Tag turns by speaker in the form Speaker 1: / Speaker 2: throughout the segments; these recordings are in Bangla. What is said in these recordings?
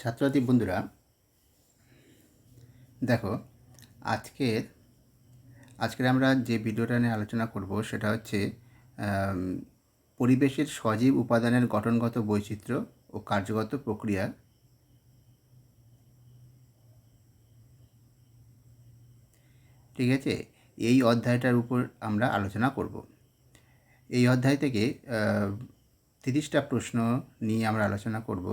Speaker 1: ছাত্রছাত্রী বন্ধুরা, দেখো আজকের আজকের আমরা যে ভিডিওটা নিয়ে আলোচনা করব সেটা হচ্ছে পরিবেশের সজীব উপাদানের গঠনগত বৈচিত্র্য ও কার্যগত প্রক্রিয়া। ঠিক আছে? এই অধ্যায়টার উপর আমরা আলোচনা করব। এই অধ্যায় থেকে তিরিশটা প্রশ্ন নিয়ে আমরা আলোচনা করব।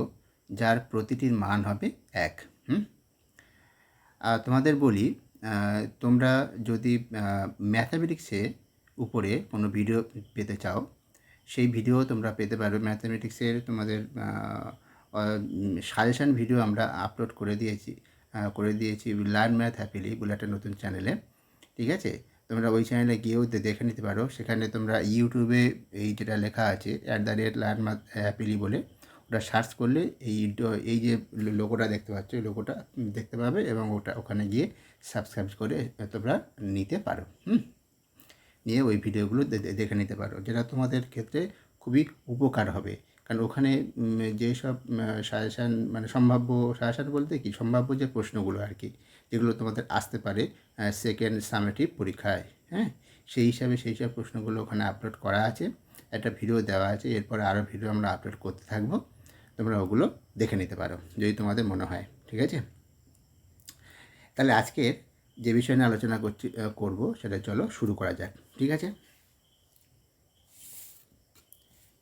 Speaker 1: যার প্রতিটির মান হবে এক তোমাদের বলি তোমরা যদি ম্যাথামেটিক্সে উপরে কোনো ভিডিও পেতে চাও, সেই ভিডিও তোমরা পেতে পারো ম্যাথামেটিক্সের তোমাদের সাজেশান ভিডিও আমরা আপলোড করে দিয়েছি করে দিয়েছি লার্ন ম্যাথ হ্যাপিলি বলে একটা নতুন চ্যানেলে, ঠিক আছে? তোমরা ওই চ্যানেলে গিয়েও দেখে নিতে পারো। সেখানে তোমরা ইউটিউবে এই যেটা লেখা আছে, at the rate learn math happily বলে ওটা সার্চ করলে এই এই যে লোগোটা দেখতে পাচ্ছ, এই লোগোটা দেখতে পাবে এবং ওটা ওখানে গিয়ে সাবস্ক্রাইব করে তোমরা নিতে পারো, হুম? নিয়ে ওই ভিডিওগুলো দেখে নিতে পারো। যেটা তোমাদের ক্ষেত্রে খুবই উপকার হবে। কারণ ওখানে যেসব সাজেশান মানে সম্ভাব্য সাজেশান বলতে কি? সম্ভাব্য যে প্রশ্নগুলো আর কি, যেগুলো তোমাদের আসতে পারে সেকেন্ড সামেটিভ পরীক্ষায় হ্যাঁ? সেই হিসাবে সেই সব প্রশ্নগুলো ওখানে আপলোড করা আছে। একটা ভিডিও দেওয়া আছে, এরপরে আরও ভিডিও আমরা আপলোড করতে থাকব। তোমরা ওগুলো দেখে নিতে পারো, যদি তোমাদের মনে হয়, ঠিক আছে? তাহলে আজকের যে বিষয় নিয়ে আলোচনা করছি করব সেটা চলো শুরু করা যাক, ঠিক আছে?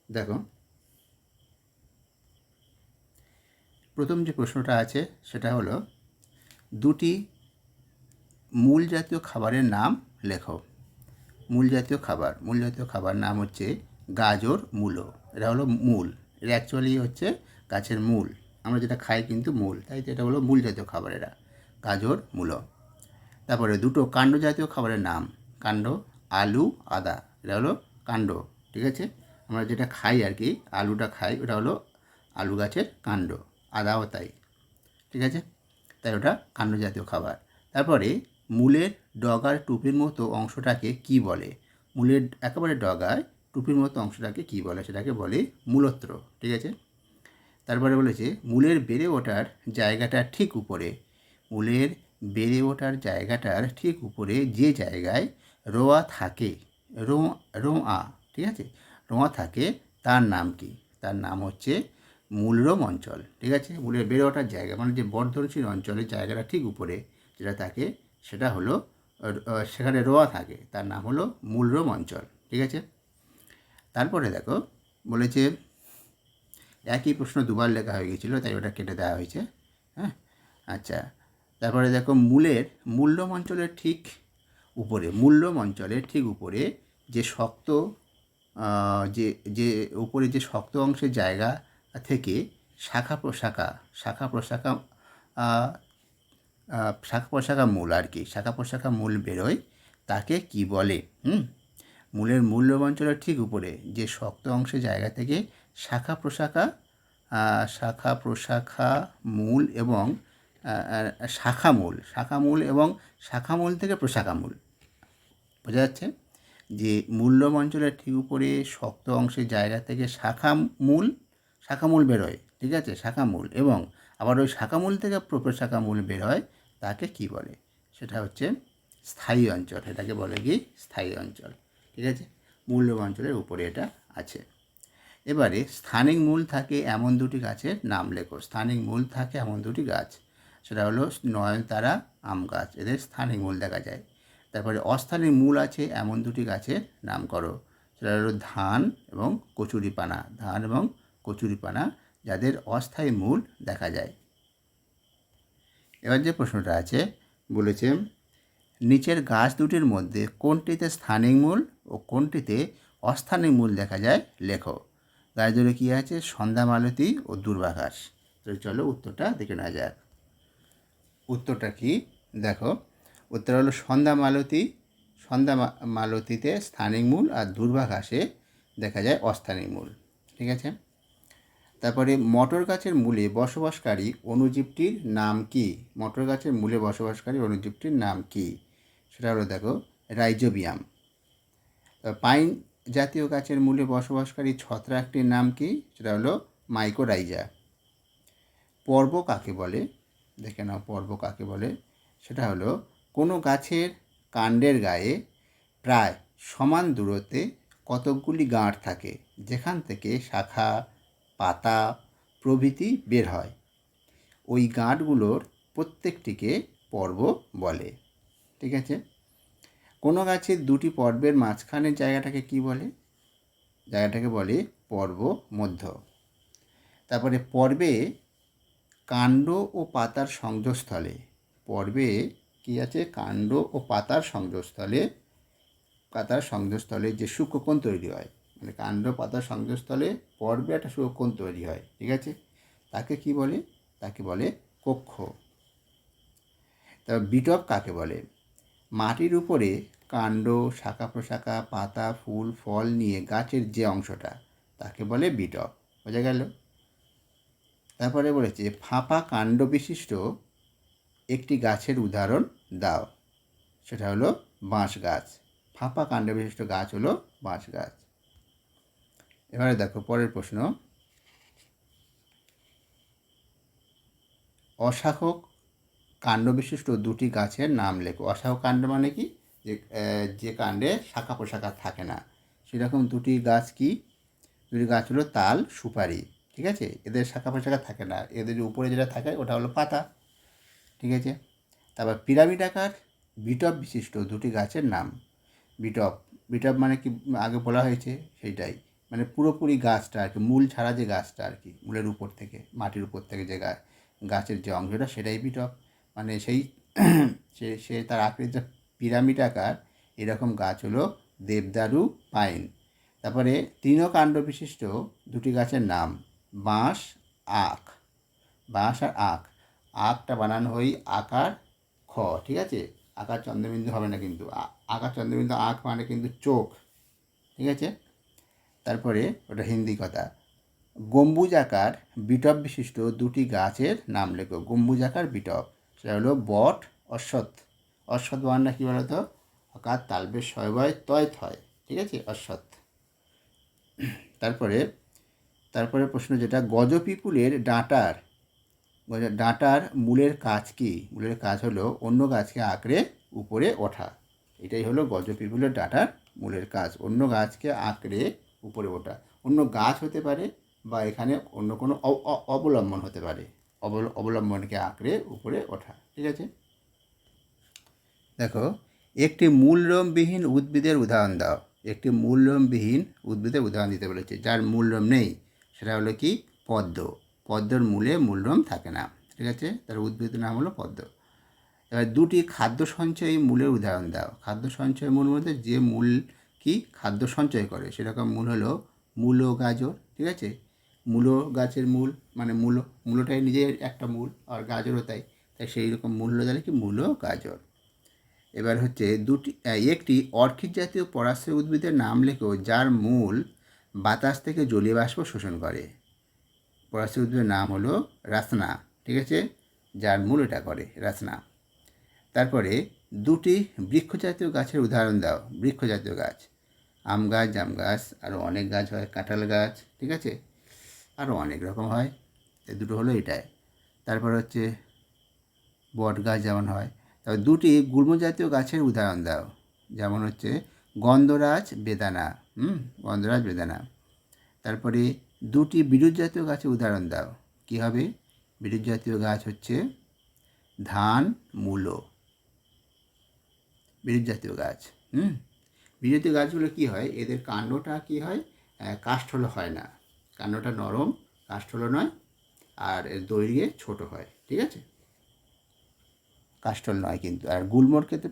Speaker 1: দেখো, প্রথম যে প্রশ্নটা আছে সেটা হলো, দুটি মূল জাতীয় খাবারের নাম লেখো। মূল জাতীয় খাবার মূল জাতীয় খাবার নাম হচ্ছে গাজর মূলো, এটা হলো মূল। এটা অ্যাকচুয়ালি হচ্ছে গাছের মূল। আমরা যেটা খাই কিন্তু মূল। তাই তো এটা হলো মূল জাতীয় খাবার এরা। গাজর, মূলো। তারপরে দুটো কাণ্ড জাতীয় খাবারের নাম। কাণ্ড, আলু, আদা। এটা হলো কাণ্ড, ঠিক আছে? আমরা যেটা খাই আর কি, আলুটা খাই, ওটা হলো আলু গাছের কাণ্ড। আদাও তাই, ঠিক আছে? তাই ওটা কাণ্ড জাতীয় খাবার। তারপরে মূলের ডগার টুপির মতো অংশটাকে কি বলে? মূলের একেবারে ডগায় টুপির মতো অংশটাকে কি বলে? সেটাকে বলে মূলত্র, ঠিক আছে? তারপরে বলেছে, মূলের বেড়ে ওঠার জায়গাটার ঠিক উপরে। মূলের বেড়ে ওঠার জায়গাটার ঠিক উপরে যে জায়গায় রোয়া থাকে, রো, রোয়া, ঠিক আছে? রোয়া থাকে, তার নাম কি? তার নাম হচ্ছে মূলরম অঞ্চল, ঠিক আছে? মূলের বেড়ে ওঠার জায়গা মানে যে বর্ধনশীল অঞ্চলের জায়গাটা ঠিক উপরে যেটা থাকে, সেটা হলো, সেখানে রোয়া থাকে, তার নাম হলো মূলরম অঞ্চল, ঠিক আছে? তারপরে দেখো বলেছে, একই প্রশ্ন দুবার লেখা হয়ে গেছিল, তাই ওটা কেটে দেওয়া হয়েছে হ্যাঁ? আচ্ছা তারপরে দেখো মূলের, মূল্যম অঞ্চলের ঠিক উপরে, মূল্যম অঞ্চলের ঠিক উপরে যে শক্ত যে যে উপরে যে শক্ত অংশের জায়গা থেকে শাখা প্রশাখা শাখা প্রশাখা শাখা প্রশাখা মূল আর কি, শাখা প্রশাখা মূল বেরোয়, তাকে কি বলে? হুম? মূলের অঞ্চলের ঠিক উপরে যে শক্ত অংশের জায়গা থেকে শাখা প্রশাখা শাখা প্রশাখা মূল এবং আহ, আহ, শাখা মূল শাখা মূল এবং শাখা মূল থেকে প্রশাখা মূল। বোঝা যাচ্ছে? যে মূল্যম অঞ্চলের ঠিক উপরে শক্ত অংশের জায়গা থেকে শাখা মূল শাখা মূল বেরোয় ঠিক আছে? শাখা মূল এবং আবার ওই শাখা মূল থেকে প্রশাখা মূল বেরোয় তাকে কি বলে? সেটা হচ্ছে স্থায়ী অঞ্চল এটাকে বলে কি? স্থায়ী অঞ্চল। ঠিক আছে? মূল্যম অঞ্চলের উপরে এটা আছে। এবারে স্থানিক মূল থাকে এমন দুটি গাছের নাম লেখো। স্থানিক মূল থাকে এমন দুটি গাছ। সেটা হলো নয়নতারা আম গাছ। এদের স্থানিক মূল দেখা যায়। তারপরে অস্থানিক মূল আছে এমন দুটি গাছের নাম করো। সেটা হলো ধান এবং কচুরিপানা। ধান এবং কচুরিপানা যাদের অস্থায়ী মূল দেখা যায়। এবার যে প্রশ্নটা আছে, বলেছে, নিচের গাছ দুটির মধ্যে কোনটিতে স্থানিক মূল ও কোনটিতে অস্থানিক মূল দেখা যায় লেখো দুটো কী আছে? সন্ধ্যা মালতী ও দুর্বাঘাস। তো চলো উত্তরটা দেখে নেওয়া যাক। উত্তরটা কি? দেখো, উত্তর হলো সন্ধ্যা মালতী। সন্ধ্যা মালতীতে স্থানিক মূল আর দুর্বাঘাসে দেখা যায় অস্থানিক মূল। ঠিক আছে? তারপরে মটর গাছের মূলে বসবাসকারী অণুজীবটির নাম কি? মটর গাছের মূলে বসবাসকারী অণুজীবটির নাম কি? সেটা হলো দেখো, রাইজোবিয়াম। পাইন জাতীয় গাছের মূলে বসবাসকারী ছত্রাকটির নাম কি? সেটা হলো মাইকোরাইজা পর্ব কাকে বলে? দেখে নাও পর্ব কাকে বলে। সেটা হলো কোনো গাছের কাণ্ডের গায়ে প্রায় সমান দূরত্বে কতকগুলি গাঁট থাকে, যেখান থেকে শাখা, পাতা প্রভৃতি বের হয়। ওই গাঁটগুলোর প্রত্যেকটিকে পর্ব বলে। ঠিক আছে? কোনো গাছের দুটি পর্বের মাঝখানের জায়গাটাকে কি বলে? জায়গাটাকে বলে পর্ব মধ্য। তারপরে পর্বে কাণ্ড ও পাতার সংযোগস্থলে, পর্বে কি আছে? কাণ্ড ও পাতার সংযোগস্থলে পাতার সংযোগস্থলে যে সূক্ষ্মকোণ তৈরি হয় মানে কাণ্ড, পাতার সংযোগস্থলে পর্বে একটা সূক্ষ্মকোণ তৈরি হয়, ঠিক আছে? তাকে কি বলে? তাকে বলে কক্ষ। তারপর বিটপ কাকে বলে? মাটির উপরে কাণ্ড, শাখা প্রশাখা, পাতা, ফুল, ফল নিয়ে গাছের যে অংশটা, তাকে বলে বিটপ বোঝা গেল? তারপরে বলেছে, ফাঁপা কাণ্ড বিশিষ্ট একটি গাছের উদাহরণ দাও। সেটা হলো বাঁশ গাছ। ফাঁপা কাণ্ড বিশিষ্ট গাছ হলো বাঁশ গাছ। এবারে দেখো, পরের প্রশ্ন। অশাখক কাণ্ড বিশিষ্ট দুটি গাছের নাম লেখো। অশাখক কাণ্ড মানে কি? যে যে কাণ্ডে শাখা প্রশাখা থাকে না। সেরকম দুটি গাছ কি? দুটি গাছ হলো তাল, সুপারি, ঠিক আছে? এদের শাখা প্রশাখা থাকে না। এদের উপরে যেটা থাকে, ওটা হলো পাতা, ঠিক আছে? তারপর পিরামিড আকার, বিটপ বিশিষ্ট দুটি গাছের নাম। বিটপ বিটপ মানে কি আগে বলা হয়েছে? সেইটাই। মানে পুরোপুরি গাছটা আর কি, মূল ছাড়া যে গাছটা আর কি, মূলের উপর থেকে, মাটির উপর থেকে যে গাছের যে অংশটা, সেটাই বিটপ। মানে সেই সে সে তার আকৃতিটা পিরামিড আকার এরকম গাছ হলো দেবদারু পাইন। তারপরে তৃণকাণ্ড বিশিষ্ট দুটি গাছের নাম বাঁশ, আখ। বাঁশ আর আখ। আখটা বানানো হয় আকার খ, ঠিক আছে? আকার চন্দ্রবিন্দু হবে না কিন্তু। আকার চন্দ্রবিন্দু, আখ মানে কিন্তু চোখ, ঠিক আছে? তারপরে ওটা হিন্দি কথা। গম্বুজ আকার বিটপ বিশিষ্ট দুটি গাছের নাম লেখো। গম্বুজ আকার, বিটপ। সেটা হলো বট, অশ্বত্থ। অশ্বত্থ বানানটা কী বলতো? আকার তালবের শয়বয় তয় থয়, ঠিক আছে? অশ্বত্থ। তারপরে তারপরে প্রশ্ন যেটা, গজপিপুলের ডাঁটার ডাঁটার মূলের কাজ কি? মূলের কাজ হলো অন্য গাছকে আঁকড়ে উপরে ওঠা। এটাই হলো গজপিপুলের ডাঁটার মূলের কাজ। অন্য গাছকে আঁকড়ে উপরে ওঠা। অন্য গাছ হতে পারে বা এখানে অন্য কোনো অবলম্বন হতে পারে। অবলম্বনকে আঁকড়ে উপরে ওঠা, ঠিক আছে? দেখো, একটি মূলরমবিহীন উদ্ভিদের উদাহরণ দাও। একটি মূলরমবিহীন উদ্ভিদের উদাহরণ দিতে বলেছে, যার মূলরম নেই, সেটা হলো কি? পদ্ম। পদ্মর মূলে মূলরম থাকে না, ঠিক আছে? তার উদ্ভিদের নাম হলো পদ্ম। এবার দুটি খাদ্য সঞ্চয়ী মূলের উদাহরণ দাও। খাদ্য সঞ্চয় মূল মধ্যে যে মূল কি? খাদ্য সঞ্চয় করে। সেরকম মূল হলো মূলো গাজর, ঠিক আছে? মূলো গাছের মূল মানে মূলো, মূলোটাই নিজের একটা মূল আর গাজরও তাই। তাই সেই রকম মূল্য হলো তাহলে কি? মূলো, গাজর। এবার হচ্ছে দুটি একটি অর্কিড জাতীয় পরাশ্রয় উদ্ভিদের নাম লেখো, যার মূল বাতাস থেকে জলীয় বাষ্প শোষণ করে। পরাশ্রয় উদ্ভিদের নাম হলো রাসনা, ঠিক আছে? যার মূল এটা করে, রাসনা। তারপরে দুটি বৃক্ষ জাতীয় গাছের উদাহরণ দাও, বৃক্ষ জাতীয় গাছ। আম গাছ, জাম গাছ আরও অনেক গাছ হয়, কাঁঠাল গাছ, ঠিক আছে? আরও অনেক রকম হয়। এই দুটো হলো এটাই। তারপর হচ্ছে বট গাছ যেমন হয়। তবে দুটি গুল্ম জাতীয় গাছের উদাহরণ দাও। যেমন হচ্ছে গন্ধরাজ বেদানা, হুম, গন্ধরাজ বেদানা। তারপরে দুটি বিরুৎ জাতীয় গাছের উদাহরণ দাও। কী হবে? বিরুৎ জাতীয় গাছ হচ্ছে ধান, মূলো। বিরুৎ জাতীয় গাছ, হুম। জাতীয় গাছগুলো কী হয়? এদের কাণ্ডটা কী হয়? কাষ্ঠল হয় না। কাণ্ডটা নরম কাষ্ঠল নয় আর এর দৈর্ঘ্যে ছোট হয় ঠিক আছে? কাষ্ঠল নয় কিন্তু আর গুল্মর ক্ষেত্রে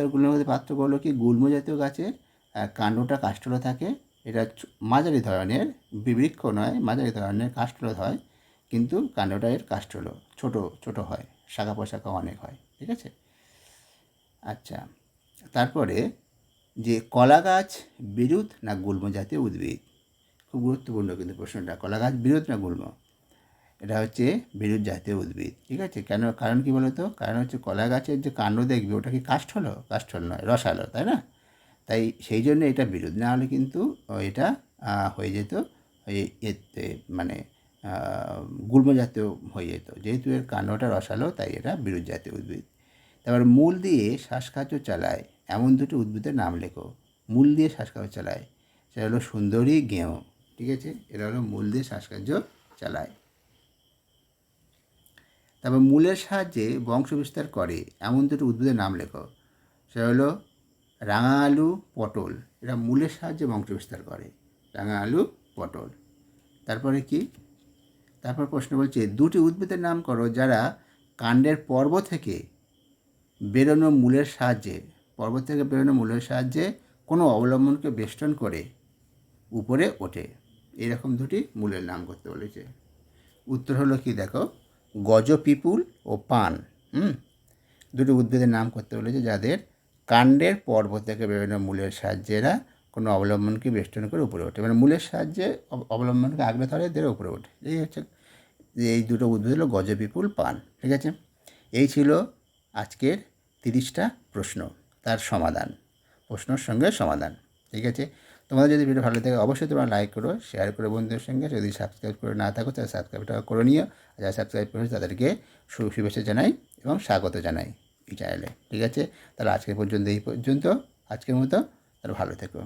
Speaker 1: আর গুল্মর মধ্যে পার্থক্য হলো কি গুল্ম জাতীয় গাছে আহ, কাণ্ডটা কাষ্ঠল থাকে এটা মাঝারি ধরনের বিবৃক্ষ নয় মাঝারি ধরনের কাষ্ঠল হয় কিন্তু কাণ্ডটা এর কাষ্ঠল ছোট ছোট হয় শাখা পোশাখা অনেক হয় ঠিক আছে? আচ্ছা তারপরে যে কলা গাছ বিরুৎ না গুল্ম জাতীয় উদ্ভিদ? খুব গুরুত্বপূর্ণ কিন্তু প্রশ্নটা। কলা গাছ বিরোধ না গুল্ম? এটা হচ্ছে বিরুৎ জাতীয় উদ্ভিদ, ঠিক আছে? কেন, কারণ কি বলতো? কারণ হচ্ছে কলা গাছের যে কাণ্ড দেখবে, ওটা কি কাষ্ঠল কাষ্ঠল নয়, রসালো, তাই না? তাই সেই জন্য এটা বিরুদ্ধ না হলে কিন্তু এটা হয়ে যেত এতে মানে গুল্ম জাতীয় হয়ে যেত। যেহেতু এর কাণ্ডটা রসালো, তাই এটা বিরুৎ জাতীয় উদ্ভিদ। তারপর মূল দিয়ে শ্বাসকার্য চালায়। এমন দুটো উদ্ভিদের নাম লেখো। মূল দিয়ে শ্বাসকার্য চালায়। সেটা হলো সুন্দরী গেঁয়ো ঠিক আছে? এরা হলো মূল দিয়ে শ্বাসকার্য চালায়। তারপর মূলের সাহায্যে বংশ বিস্তার করে। এমন দুটো উদ্ভিদের নাম লেখো। সেটা হলো রাঙা আলু পটল। এরা মূলের সাহায্যে বংশ বিস্তার করে। রাঙা আলু পটল। তারপরে কি? তারপর প্রশ্ন বলছে, দুটি উদ্ভিদের নাম করো যারা কাণ্ডের পর্ব থেকে বেরোনো মূলের সাহায্যে পর্বত থেকে বেরোনো মূলের সাহায্যে কোনো অবলম্বনকে বেষ্টন করে, উপরে ওঠে। এরকম দুটি মূলের নাম করতে বলেছে। উত্তর হলো কি দেখো? গজ পিপুল ও পান, হুম? দুটো উদ্ভিদের নাম করতে বলেছে যাদের কাণ্ডের পর্ব থেকে বেরোনো মূলের সাহায্যে এরা কোনো অবলম্বনকে বেষ্টন করে উপরে ওঠে। মানে মূলের সাহায্যে অবলম্বনকে আগলে ধরে এদের উপরে ওঠে। এই হচ্ছে এই দুটো উদ্ভিদ হলো গজ পিপুল পান, ঠিক আছে? এই ছিল আজকের তিরিশটা প্রশ্ন, তার সমাধান, প্রশ্নর সঙ্গে সমাধান, ঠিক আছে? তোমাদের যদি ভিডিও ভালো থাকে অবশ্যই তোমরা লাইক করো শেয়ার করো বন্ধুদের সঙ্গে। যদি সাবস্ক্রাইব করে না থাকো, তাহলে সাবস্ক্রাইবটা করে নিও। আর যারা সাবস্ক্রাইব করেছে, তাদেরকে শুভেচ্ছা জানাই এবং স্বাগত জানাই এই চ্যানেলে ঠিক আছে? তাহলে আজকে পর্যন্ত, এই পর্যন্ত, আজকের মতো, তাহলে ভালো থেকো।